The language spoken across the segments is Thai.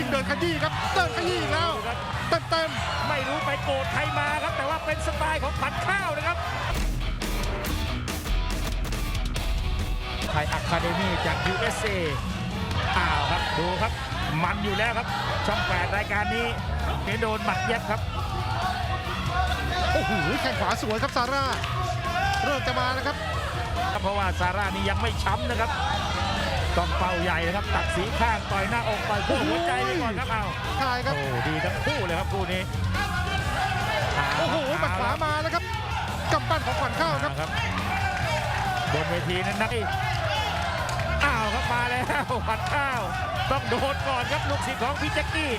ยิ่งเดินขยี้ครับเดินขยี้อีกแล้วครับเต็มเต็มไม่รู้ไปโกรธใครมาครับ แต่ว่าเป็นสไตล์ของผัดข้าวนะครับไทยอะคาเดมี่จาก USA อ้าวครับดูครับ มันอยู่แล้วครับ ช่องแปดรายการนี้เห็นโดนหมัดเย็บครับโอ้โหแข้งขวาสวยครับซาร่า เริ่มจะมานะครับเพราะว่าซาร่านี่ยังไม่ช้ำนะครับ ต้องเป้าใหญ่นะครับ ตัดสีข้างต่อยหน้าอกต่อยคู่หัวใจไปก่อนครับเอาทายครับโอ้ดีทั้งคู่เลยครับคู่นี้โอ้โหหมัดขวามาแล้วครับกำปั้นของขวัญข้าวครับครับบนเวทีนั้นนักอ้าวครับมาแล้วผัดข้าว ต้องโดนก่อนครับลูกศิษย์ของพี่แจ็คกี้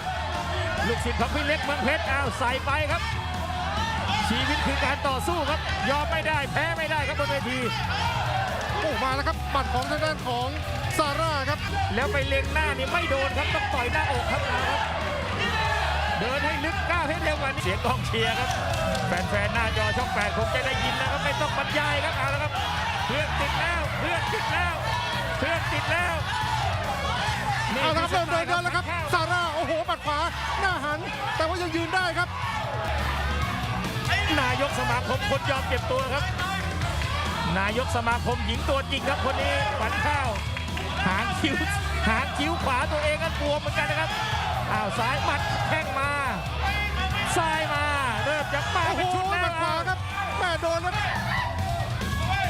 ลูกศิษย์ของพี่เล็กเมืองเพชรอ้าวใส่ไปครับ ชีวิตคือการต่อสู้ครับ ยอมไม่ได้แพ้ไม่ได้ครับบนเวทีโอ้มาแล้วครับหมัดของทางด้านของ ซาร่าครับ แล้วไปเล็งหน้านี่ไม่โดนครับต้องต่อยหน้าอกครับเอาครับเดินให้ลึกก้าวให้เร็วกว่านี้เสียงกองเชียร์ครับ แฟนๆหน้าจอช่องแปดคงจะได้ยินนะครับไม่ต้องบรรยายครับเอาละครับเพื่อนติดแล้วเพื่อนติดแล้วเพื่อนติดแล้วเอาละครับเริ่มเดินเดินแล้วครับซาร่าโอ้โหหมัดขวาหน้าหัน แต่ว่ายังยืนได้ครับนายกสมาคมคนยอมเก็บตัวครับ นายกสมาคมหญิงตัวจริงครับคนนี้ฝันข้าวหาง คิ้วหางคิ้วขวาตัวเองก็บวมเหมือนกันนะครับอ้าวซ้ายหมัดแข้งมาซ้ายมาเริ่มจะมาโอ้โหเป็นชุดหแล้มัดขวาวครับแม่โดนครับ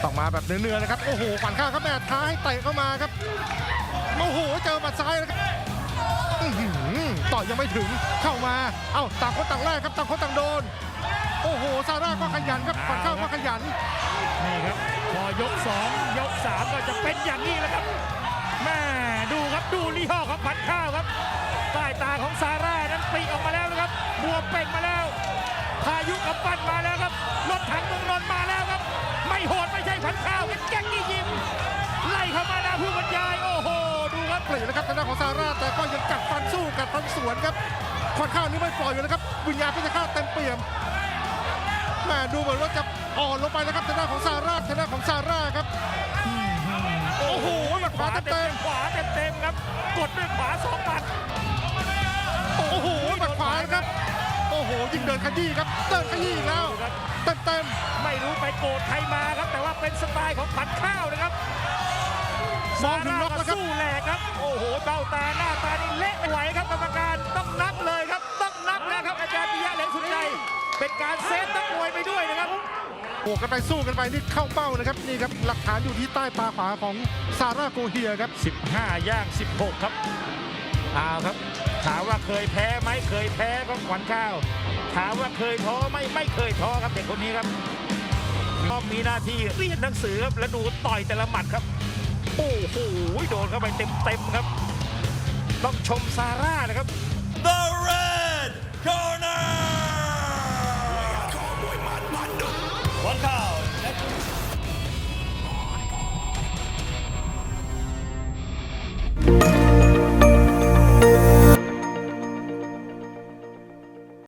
ต้องมาแบบเนื้อๆนะครับโอ้โหขวัญข้าวครับแม่ท้าให้เตะเข้ามาครับโอ้โหเจอหมัดซ้ายนะครับอื้อหือต่อยยังไม่ถึงเข้ามาเอ้าต่างคนต่างแรกครับต่างคนต่างโดน โอ้โหซาร่าก็ขยันครับขวัญข้าวก็ขยัน นี่ครับพอยก2ยก3ก็จะเป็นอย่างนี้แหล้วครับ แม่ดูครับดูลี่ห้อของผัดข้าวครับใต้ตาของซาร่านั้นปลีออกมาแล้วนะครับบวมเป่งมาแล้วพายุกับปั้นมาแล้วครับรถถังเมืองนนท์มาแล้วครับ ไม่โหดไม่ใช่ผัดข้าวเป็นแก๊งกี้ยิมไล่เข้ามาหน้าผู้บรรยายโอ้โหดูครับเปลี่ยนนะครับทางด้านของซาร่าแต่ก็ยังกัดฟันสู้กัดฟันสวนครับขวัญข้าวนี่ไม่ปล่อยอยู่นะครับวิญญาณพิฆาตเต็มเปี่ยมแม่ดูเหมือนว่าจะอ่อนลงไปนะครับทางด้านของซาร่าทางด้านของซาร่าครับโอ้โหหมัดขวาเต็ม ดด้วยขวาสองหมัดๆโอ้โหหมัดขวาครับ โอ้โหยิ่งเดินขยี้ครับ เดินขยี้อีกแล้วครับเต็มเต็มไม่รู้ไปโกรธใครมาครับ แต่ว่าเป็นสไตล์ของผัดข้าวนะครับๆมองถึงน็อกแล้วครับสู้แหลกครับ โอ้โหเบ้าตาหน้าตานี่เละไม่ไหวครับกรรมการต้องนับเลย โอ้กันไปสู้กันไปนี่เข้าเป้านะครับนี่ครับหลักฐานอยู่ที่ใต้ตาขวาของซาร่าโกเฮียครับ 15 ย่าง 16 ครับเอาครับ ถามว่าเคยแพ้ไหมเคยแพ้ก็ขวัญข้าว ถามว่าเคยท้อไหมไม่เคยท้อครับเด็กคนนี้ครับก็มีหน้าที่เรียนหนังสือครับแล้วดูต่อยแต่ละหมัดครับ โอ้โหโดนเข้าไปเต็มๆครับ ต้องชมซาร่านะครับ One pound.